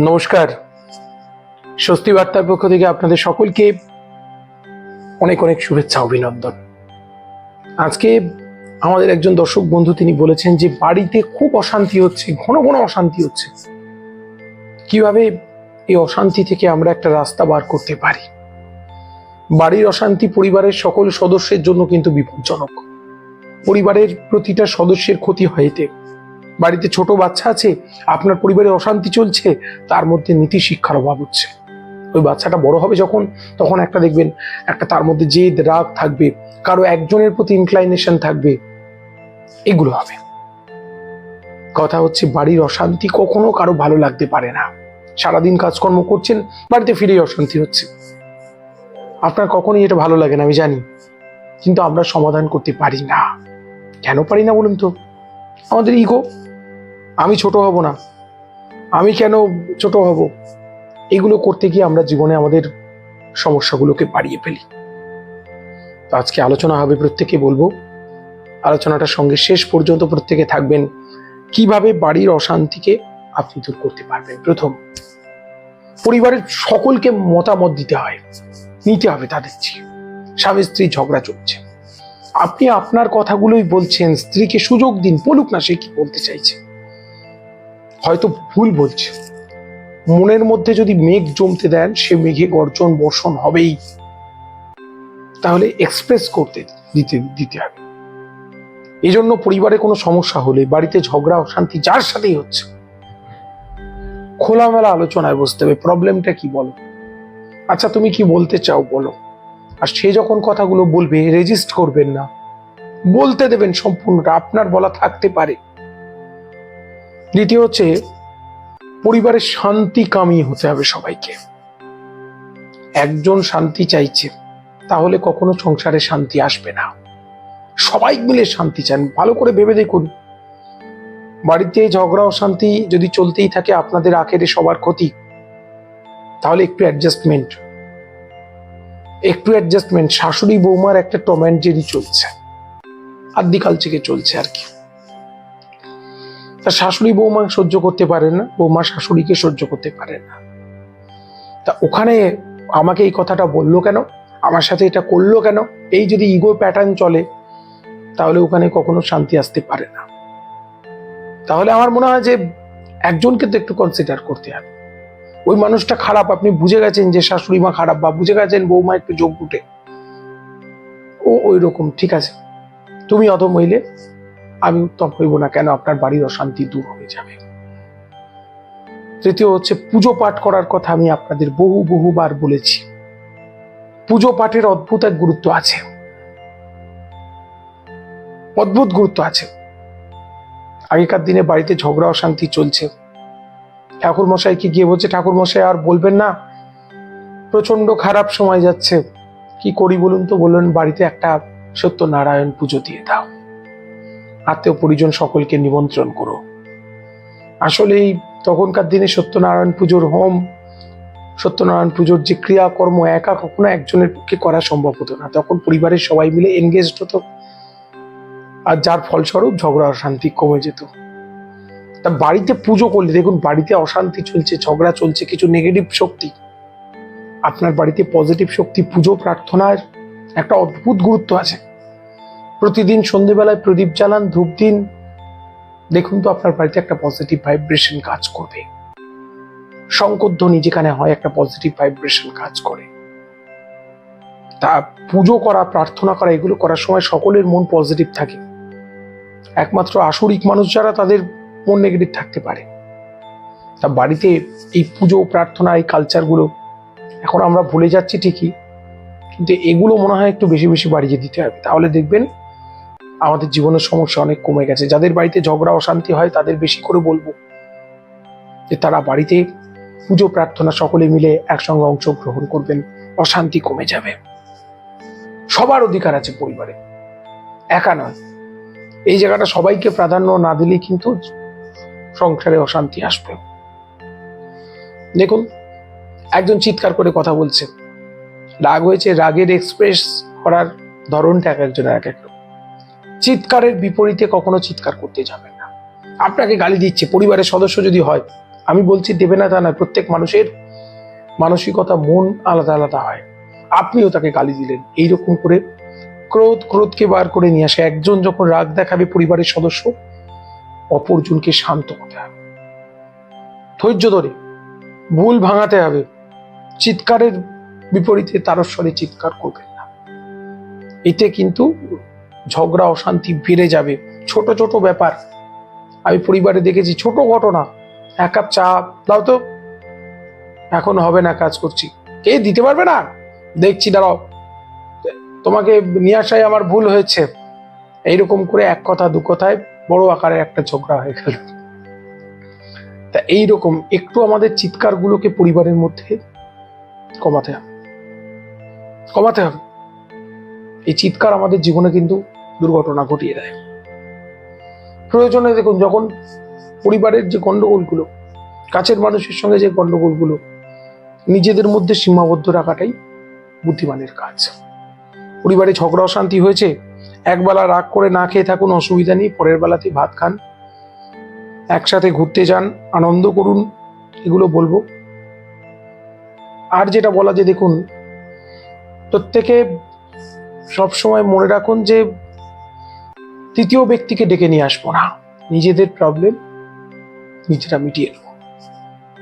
নমস্কার। স্বস্তি বার্তার পক্ষ থেকে আপনাদের সকলকে অনেক অনেক শুভেচ্ছা, অভিনন্দন। আজকে আমাদের একজন দর্শক বন্ধু তিনি বলেছেন যে বাড়িতে খুব অশান্তি হচ্ছে, ঘন ঘন অশান্তি হচ্ছে। কীভাবে এই অশান্তি থেকে আমরা একটা রাস্তা বার করতে পারি? বাড়ির অশান্তি পরিবারের সকল সদস্যের জন্য কিন্তু বিপজ্জনক। পরিবারের প্রতিটা সদস্যের ক্ষতি হয় এতে বাড়িতে ছোট বাচ্চা আছে, আপনার পরিবারে অশান্তি চলছে, তার মধ্যে নীতি শিক্ষার অভাব হচ্ছে। ওই বাচ্চাটা বড় হবে যখন, তখন একটা দেখবেন, একটা তার মধ্যে জেদ, রাগ থাকবে, কারও একজনের প্রতি ইনক্লাইনেশন থাকবে, এগুলো হবে। কথা হচ্ছে, বাড়ির অশান্তি কখনো কারও ভালো লাগতে পারে না। সারাদিন কাজকর্ম করছেন, বাড়িতে ফিরেই অশান্তি হচ্ছে। আপনার কখনোই এটা ভালো লাগে না, আমি জানি। কিন্তু আমরা সমাধান করতে পারি না। কেন পারি না বলুন তো? আমাদের ইগো আমি ছোট হব না। আমি কেন ছোট হব? এগুলো করতে গিয়ে আমরা জীবনে আমাদের সমস্যাগুলোকে বাড়িয়ে ফেলি। তো আজকে আলোচনা হবে প্রত্যেকে বলব। আলোচনাটার সঙ্গে শেষ পর্যন্ত প্রত্যেকে থাকবেন। কীভাবে বাড়ির অশান্তিকে আপনি দূর করতে পারবেন? প্রথম, পরিবারের সকলকে মতামত দিতে হয়। নিতে হবে তাদের স্বামী স্ত্রী ঝগড়া চলছে। আপনি আপনার কথাগুলোই বলছেন, স্ত্রীকে সুযোগ দিন, বলুক না সে কি বলতে চাইছে। হয়তো ভুল বলছে। মনের মধ্যে যদি মেঘ জমতে দেন, সে মেঘে গর্জন বর্ষণ হবেই। তাহলে এক্সপ্রেস করতে দিতে দিতে হবে। এই জন্য পরিবারে কোনো সমস্যা হলে, বাড়িতে ঝগড়া, অশান্তি যার সাথেই হচ্ছে। খোলামেলা আলোচনায় বসতে হবে। প্রবলেমটা কি বলো? আচ্ছা তুমি কি বলতে চাও বলো? আর সে যখন কথাগুলো বলবে রেজিস্ট করবেন না। বলতে দেবেন সম্পূর্ণটা। আপনার বলা থাকতে পারে। দ্বিতীয় হচ্ছে পরিবারের শান্তি কামি হতে হবে সবাইকে। একজন শান্তি চাইছে, তাহলে কখনো সংসারে শান্তি আসবে না। সবাই মিলে শান্তি চান, ভালো করে ভেবে দেখুন। বাড়িতে ঝগড়া অশান্তি যদি চলতেই থাকে, আপনাদের আখেরে সবার ক্ষতি। তাহলে একটু অ্যাডজাস্টমেন্ট একটু অ্যাডজাস্টমেন্ট শাশুড়ি বৌমার একটা টমেন্ট জেরি চলছে। আদ্যিকাল থেকে চলছে আর কি। তা শাশুড়ি বৌমা সহ্য করতে পারে না, বৌমা শাশুড়িকে সহ্য করতে পারে না। তা ওখানে আমাকে এই কথাটা বলল কেন? আমার সাথে এটা করল কেন? এই যদি ইগো প্যাটার্ন চলে, তাহলে ওখানে কখনো শান্তি আসতে পারে না। তাহলে আমার মনে হয় যে একজনকে তো একটু কনসিডার করতে হবে। ওই মানুষটা খারাপ, আপনি বুঝে গেছেন যে শাশুড়ি মা খারাপ বা বুঝে গেছেন বৌমা একটু যোগ উঠে। ও ওই রকম ঠিক আছে? তুমি অত মহিলে আমি উত্তম হইব না কেন? আপনার বাড়ির অশান্তি দূর হয়ে যাবে। তৃতীয় হচ্ছে, পুজো পাঠ করার কথা আমি আপনাদের বহু বহুবার বলেছি। পুজো পাঠের অদ্ভুত এক গুরুত্ব আছে। অদ্ভুত গুরুত্ব আছে। আগেকার দিনে বাড়িতে ঝগড়া, অশান্তি চলছে। ঠাকুর মশাইকে গিয়ে বলছে, ঠাকুর মশাই, আর বলবেন না? প্রচণ্ড খারাপ সময় যাচ্ছে। কি করি বলুন তো? বললেন, বাড়িতে একটা সত্যনারায়ণ পুজো দিয়ে দাও। আত্মীয় পরিজন সকলকে নিমন্ত্রণ করো। আসলেই তখনকার দিনে সত্যনারায়ণ পুজোর হোম, সত্যনারায়ণ পুজোর যে ক্রিয়াকর্ম একা কখনো একজনের পক্ষে করা সম্ভব হতো না। তখন পরিবারের সবাই মিলে এনগেজড হতো। আর যার ফলস্বরূপ ঝগড়া অশান্তি কমে যেত। তা বাড়িতে পুজো করলে, দেখুন বাড়িতে অশান্তি চলছে, ঝগড়া চলছে, কিছু নেগেটিভ শক্তি। আপনার বাড়িতে পজিটিভ শক্তি, পুজো, প্রার্থনার একটা অদ্ভুত গুরুত্ব আছে। প্রতিদিন সন্ধেবেলায় প্রদীপ জ্বালান, ধূপ দিন। দেখুন তো আপনার বাড়িতে একটা পজিটিভ ভাইব্রেশন কাজ করবে। শঙ্করধ্বনি যেখানে হয় একটা পজিটিভ ভাইব্রেশন কাজ করে। তা পুজো করা, প্রার্থনা করা, এগুলো করার সময় সকলের মন পজিটিভ থাকে। একমাত্র আসরিক মানুষ যারা, তাদের মন নেগেটিভ থাকতে পারে। তা বাড়িতে এই পুজো, প্রার্থনা, এই কালচারগুলো এখন আমরা ভুলে যাচ্ছি ঠিকই। কিন্তু এগুলো মনে হয় একটু বেশি বেশি বাড়িয়ে দিতে হবে। তাহলে দেখবেন আমাদের জীবনের সমস্যা অনেক কমে গেছে। যাদের বাড়িতে ঝগড়া, অশান্তি হয়, তাদের বেশি করে বলব যে তারা বাড়িতে পুজো, প্রার্থনা সকলে মিলে একসঙ্গে অংশগ্রহণ করবেন। অশান্তি কমে যাবে। সবার অধিকার আছে পরিবারে। একা নয়। এই জায়গাটা সবাইকে প্রাধান্য না দিলেই কিন্তু সংসারে অশান্তি আসবে। দেখুন, একজন চিৎকার করে কথা বলছে। রাগ হয়েছে, রাগের এক্সপ্রেস করার ধরনটা এক একজনের এক এক। চিৎকারের বিপরীতে কখনো চিৎকার করতে যাবেন না। আপনাকে গালি দিচ্ছে, পরিবারের সদস্য যদি হয়, আমি বলছি দেবে না তা না প্রত্যেক মানুষের মানসিকতা, মন আলাদা আলাদা হয়। আপনিও তাকে গালি দিলেন, এইরকম করে ক্রোধ ক্রোধকে বার করে নিয়ে আসে। একজন যখন রাগ দেখাবে পরিবারের সদস্য, অপরজনকে শান্ত হতে হবে। ধৈর্য ধরে, ভুল ভাঙাতে হবে। চিৎকারের বিপরীতে তারস্বরে চিৎকার করবেন না। এতে কিন্তু ঝগড়া, অশান্তি বেড়ে যাবে। ছোট ছোট ব্যাপার। আমি পরিবারে দেখেছি ছোট ঘটনা। এক কাপ চা দাও তো। এখন হবে না কাজ করছি। কে দিতে পারবে না? দেখছি, দাঁড়াও। তোমাকে নিয়ে আসাই আমার ভুল হয়েছে। এইরকম করে এক কথা, দু কথায় বড় আকারের একটা ঝগড়া হয়ে গেল। তা এইরকম একটু আমাদের চিৎকারগুলোকে পরিবারের মধ্যে কমাতে হবে। কমাতে হবে। এই চিৎকার আমাদের জীবনে কিন্তু দুর্ঘটনা ঘটিয়ে দেয়। প্রয়োজনে দেখুন, যখন পরিবারের যে গন্ডগোলগুলো, কাছের মানুষের সঙ্গে যে গন্ডগোলগুলো, নিজেদের মধ্যে সীমাবদ্ধ রাখাটাই বুদ্ধিমানের কাজ। পরিবারে ঝগড়া অশান্তি হয়েছে, একবেলা রাগ করে না খেয়ে থাকুন, অসুবিধা নেই, পরের বেলাতে ভাত খান, একসাথে ঘুরতে যান, আনন্দ করুন, এগুলো বলব। আর যেটা বলা যে দেখুন, প্রত্যেকে সবসময় মনে রাখুন যে তৃতীয় ব্যক্তিকে ডেকে নিয়ে আসব না। নিজেদের প্রবলেম নিজেরা মিটিয়ে নেব।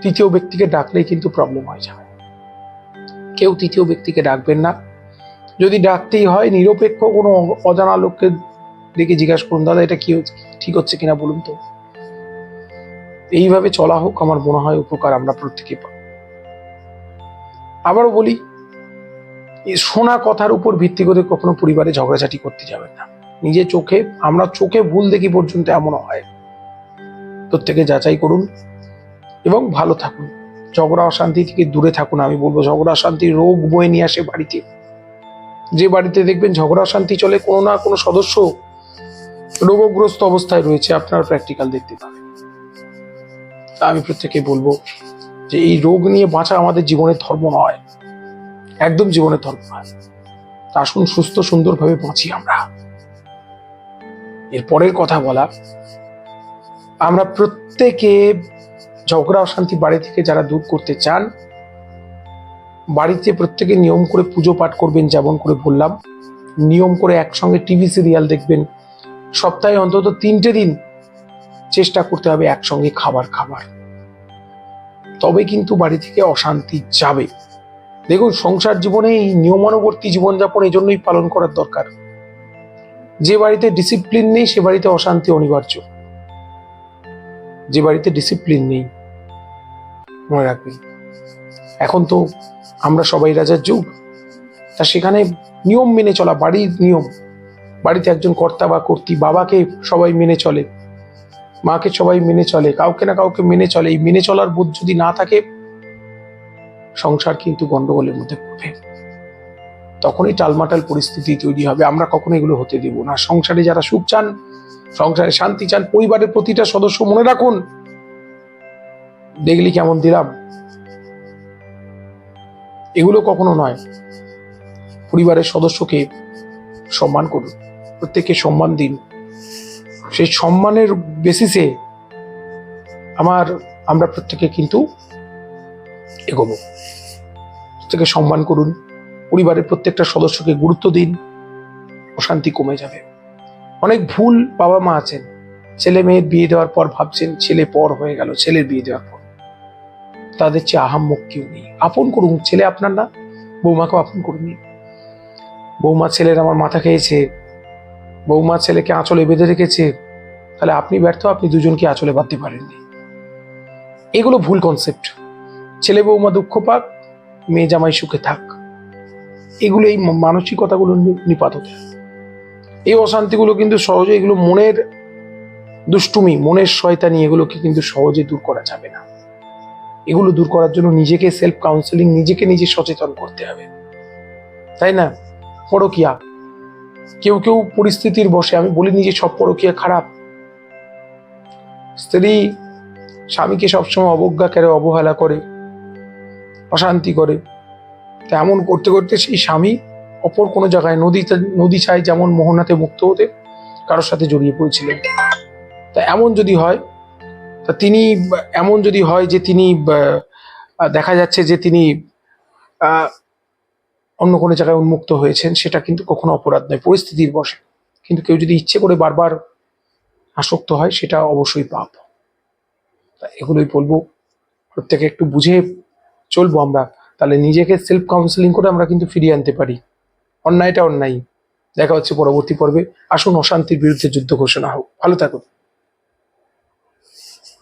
তৃতীয় ব্যক্তিকে ডাকলেই কিন্তু প্রবলেম হয়ে যাবে। কেউ তৃতীয় ব্যক্তিকে ডাকবেন না। যদি ডাকতেই হয়, নিরপেক্ষ কোনো অজানা লোককে ডেকে জিজ্ঞাসা করুন, দাদা, এটা কি ঠিক হচ্ছে কিনা বলুন তো? এইভাবে চলা হোক, আমার মনে হয় উপকার আমরা প্রত্যেকে পাব। আবারও বলি শোনা কথার উপর ভিত্তি করে কখনো পরিবারে ঝগড়াঝাটি করতে যাবেন না। নিজে চোখে, আমরা চোখে ভুল দেখি পর্যন্ত এমনও হয় প্রত্যেকে যাচাই করুন এবং ভালো থাকুন। ঝগড়া অশান্তি থেকে দূরে থাকুন, আমি বলব ঝগড়া অশান্তি রোগ বয়ে নিয়ে আসে বাড়িতে। যে বাড়িতে দেখবেন ঝগড়া অশান্তি চলে, কোনো না কোনো সদস্য রোগগ্রস্ত অবস্থায় রয়েছে, আপনারা প্র্যাকটিক্যাল দেখতে পাবেন তা আমি প্রত্যেকে বলব যে এই রোগ নিয়ে বাঁচা আমাদের জীবনের ধর্ম নয়। একদম জীবনের ধর্ম তা আসুন সুস্থ, সুন্দরভাবে বাঁচি আমরা। এর পরের কথা বলা, আমরা প্রত্যেকে ঝগড়া, অশান্তি বাড়ি থেকে যারা দূর করতে চান, বাড়িতে প্রত্যেকে নিয়ম করে পুজো পাঠ করবেন যেমন করে বললাম। নিয়ম করে একসঙ্গে টিভি, সিরিয়াল দেখবেন। সপ্তাহে অন্তত তিনটে দিন চেষ্টা করতে হবে একসঙ্গে খাবার খাবার। তবে কিন্তু বাড়ি থেকে অশান্তি যাবে। দেখুন, সংসার জীবনে এই নিয়মানুবর্তী জীবনযাপন এই জন্যই পালন করার দরকার। যে বাড়িতে ডিসিপ্লিন নেই, সে বাড়িতে অশান্তি অনিবার্য। যে বাড়িতে ডিসিপ্লিন নেই, মনে রাখবেন। এখন তো আমরা সবাই রাজার যুগ। তা সেখানে নিয়ম মেনে চলা, বাড়ির নিয়ম। বাড়িতে একজন কর্তা বা কর্তী বাবাকে সবাই মেনে চলে, মাকে সবাই মেনে চলে, কাউকে না কাউকে মেনে চলে। এই মেনে চলার বোধ যদি না থাকে সংসার কিন্তু গন্ডগোলের মধ্যে পড়বে। তখনই টালমাটাল পরিস্থিতি তৈরি হবে। আমরা কখনো এগুলো হতে দেব না। সংসারে যারা সুখ চান, সংসারে শান্তি চান, পরিবারের প্রতিটা সদস্য মনে রাখুন, দেখলি কেমন দিলাম। এগুলো কখনো নয়। পরিবারের সদস্যকে সম্মান করুন। প্রত্যেককে সম্মান দিন। সেই সম্মানের বেসিসে আমার, আমরা প্রত্যেকে কিন্তু এগোবো। প্রত্যেকে সম্মান করুন। পরিবারের প্রত্যেকটা সদস্যকে গুরুত্ব দিন। অশান্তি কমে যাবে। অনেক ভুল বাবা মা আছেন। ছেলে মেয়ের বিয়ে দেওয়ার পর ভাবছেন ছেলে পর হয়ে গেল, ছেলের বিয়ে দেওয়ার পর। তাদের চেয়ে আহাম্মক কেউ নেই। আপন করুন, ছেলে আপনার না, বৌমাকেও আপন করুন বৌমা ছেলের আমার মাথা খেয়েছে। বৌমা ছেলেকে আঁচলে বেঁধে রেখেছে। তাহলে আপনি ব্যর্থ, আপনি দুজনকে আঁচলে বাঁধতে পারেননি। এগুলো ভুল কনসেপ্ট ছেলে বৌমা দুঃখ পাক, মেয়ে জামাই সুখে থাক। এগুলো এই মানসিকতাগুলো নিপাত হতে এই অশান্তিগুলো কিন্তু সহজে এগুলো মনের দুষ্টুমি, মনের শয়তানি এগুলোকে কিন্তু সহজে দূর করা যাবে না। এগুলো দূর করার জন্য নিজেকে সেলফ কাউন্সেলিং নিজেকে নিজে সচেতন করতে হবে। তাই না? পরকিয়া। কেউ কেউ পরিস্থিতির বসে, আমি বলিনি যে সব পরকিয়া খারাপ। স্ত্রী স্বামীকে সবসময় অবজ্ঞা করে, অবহেলা করে। অশান্তি করে। তা এমন করতে করতে সেই স্বামী অপর কোনো জায়গায় নদীতে নদী চায় যেমন মোহনাতে মুক্ত হতে কারোর সাথে জড়িয়ে পড়েছিলেন। তা এমন যদি হয়, তা তিনি, এমন যদি হয় যে তিনি দেখা যাচ্ছে যে তিনি অন্য কোনো জায়গায় উন্মুক্ত হয়েছেন, সেটা কিন্তু কখনো অপরাধ নয়, পরিস্থিতির বসে কিন্তু কেউ যদি ইচ্ছে করে বারবার আসক্ত হয়, সেটা অবশ্যই পাপ। এগুলোই বলব, প্রত্যেকে একটু বুঝে চলবো আমরা। তাহলে নিজেকে সেলফ কাউন্সেলিং করে আমরা কিন্তু ফিরিয়ে আনতে পারি। অন্যায়টা অন্যায় দেখা হচ্ছে পরবর্তী পর্বে। আসুন অশান্তির বিরুদ্ধে যুদ্ধ ঘোষণা হোক। ভালো থাকুন।